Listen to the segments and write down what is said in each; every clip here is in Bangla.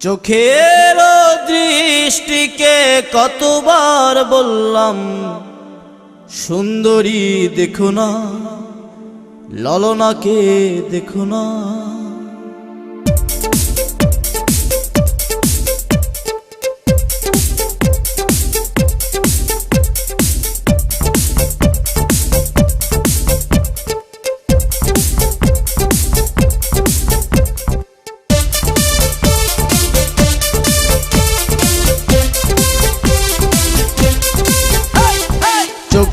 চোখের দৃষ্টিকে কতবার বললাম সুন্দরী দেখো না ললনাকে দেখো না।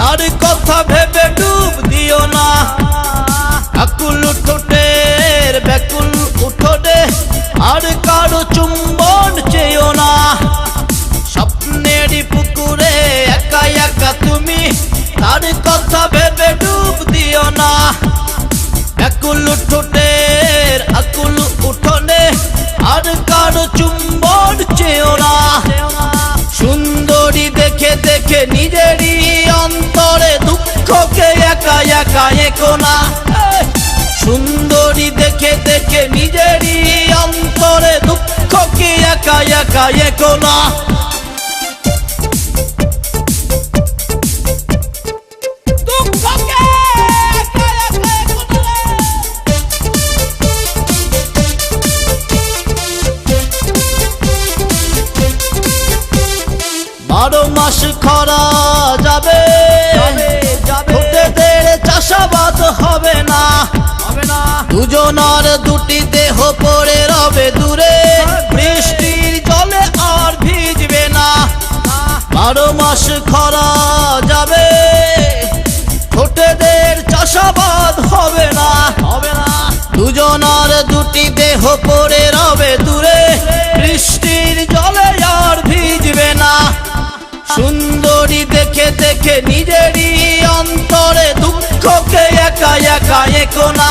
তার কথা ভেবে ডুব দিও না। আকুল ঠোঁটের ব্যাকুল উঠোনে আর কারও চুম্বন চেয়েও না। স্বপ্নের পুকুরে একা একা তুমি, তার কথা ভেবে ডুব দিও না। ব্যাকুল ঠোঁটের আকুল উঠোনে আর কারও চুম্বন চেয়েও না। একো না সুন্দরী দেখে দেখে নিজেরই অন্তরে দুঃখকে একা একা একো না দেহ পড়ে রবে দূরে। বৃষ্টির জলে আর ভিজবে না। বারো মাস খরা যাবে। ঠোঁটেদের চাষাবাদ হবে না। হবে না। দুজনার দুটি দেহ পড়ে রবে দূরে। বৃষ্টির জলে আর ভিজবে না। সুন্দরী দেখে দেখে নিজেরই অন্তরে দুঃখকে একা একা একো না।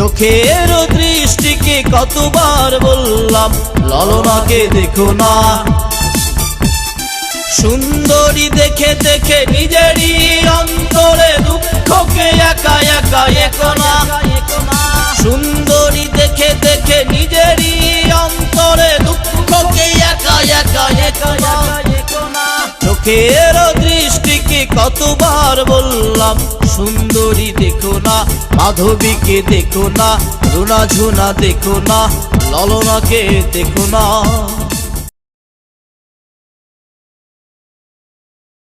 চোখের দৃষ্টিকে কতবার বললাম ললনাকে দেখো না। সুন্দরী দেখে দেখে নিজেরই অন্তরে দুঃখকে একা একা একো না। সুন্দরী দেখে দেখে নিজেরই অন্তরে দুঃখকে একা একা একো না। চোখের কতবার বললাম, সুন্দরী দেখো না, মাধবীকে দেখো না, রুনা ঝুনা দেখো না, ললনাকে দেখো না।